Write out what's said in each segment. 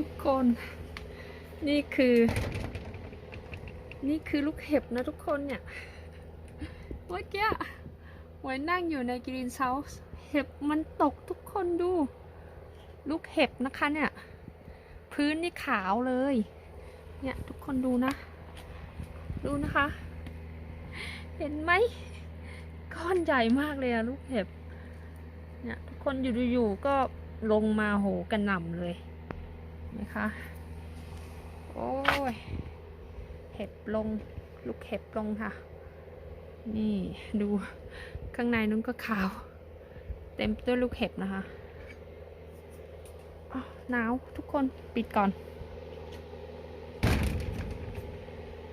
ุกคนี่คือ นี่คือลูกเห็บนะทุกคนเนี่ยเมื่อกี้หวยนั่งอยู่ในกรีนเซาส์เห็บมันตกทุกคนดู ลูกเห็บนะคะเนี่ย พื้นนี่ขาวเลย เนี่ยทุกคนดูนะ ดูนะคะ เห็นไหมก้อนใหญ่มากเลยอะลูกเห็บ เนี่ยทุกคนอยู่ๆก็ลงมาโหกันหน่ำเลย นะคะ โอ้ย เห็บลง ลูกเห็บลงค่ะ นี่ดูข้างในนู้นก็ขาว เต็มด้วยลูกเห็บนะคะอ้าวหนาวทุกคนปิดก่อน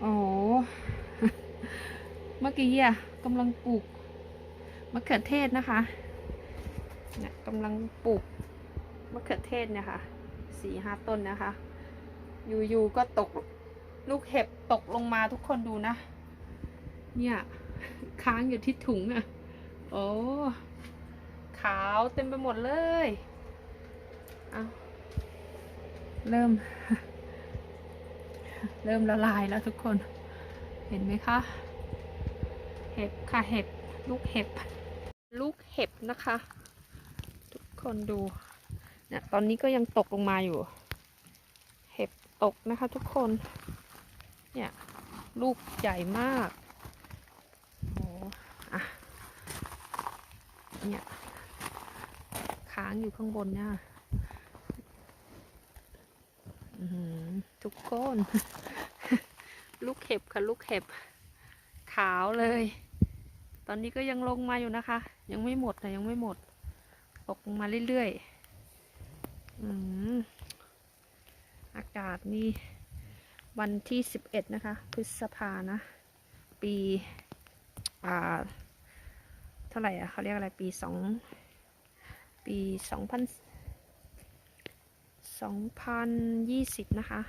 โอ้เมื่อกี้อะกำลังปลูกมะเขือเทศนะคะเนี่ยกำลังปลูกมะเขือเทศเนี่ยค่ะ สี่ห้าต้นนะคะ อยู่ๆก็ตกลูกเห็บตกลงมาทุกคนดูนะ เนี่ยค้างอยู่ที่ถุงอะ่ะ โอ้ขาวเต็มไปหมดเลยเอาเริ่ม เริ่มละลายแล้วทุกคน เห็นไหมคะ เห็บค่ะเห็บ ลูกเห็บ ลูกเห็บนะคะ ทุกคนดู เนี่ยตอนนี้ก็ยังตกลงมาอยู่ เห็บตกนะคะทุกคน เนี่ย ลูกใหญ่มากโอ้อะเนี่ย ค้างอยู่ข้างบนเนี่ยทุกคน ลูกเห็บค่ะลูกเห็บ ขาวเลย ตอนนี้ก็ยังลงมาอยู่นะคะ ยังไม่หมดนะยังไม่หมด ตกลงมาเรื่อยๆ อากาศนี่วันที่สิบเอ็ดนะคะ พฤษภานะ ปีอ่าเท่าไหร่อะเขาเรียกอะไรปีสองปีสองพันสองพันยี่สิบนะคะ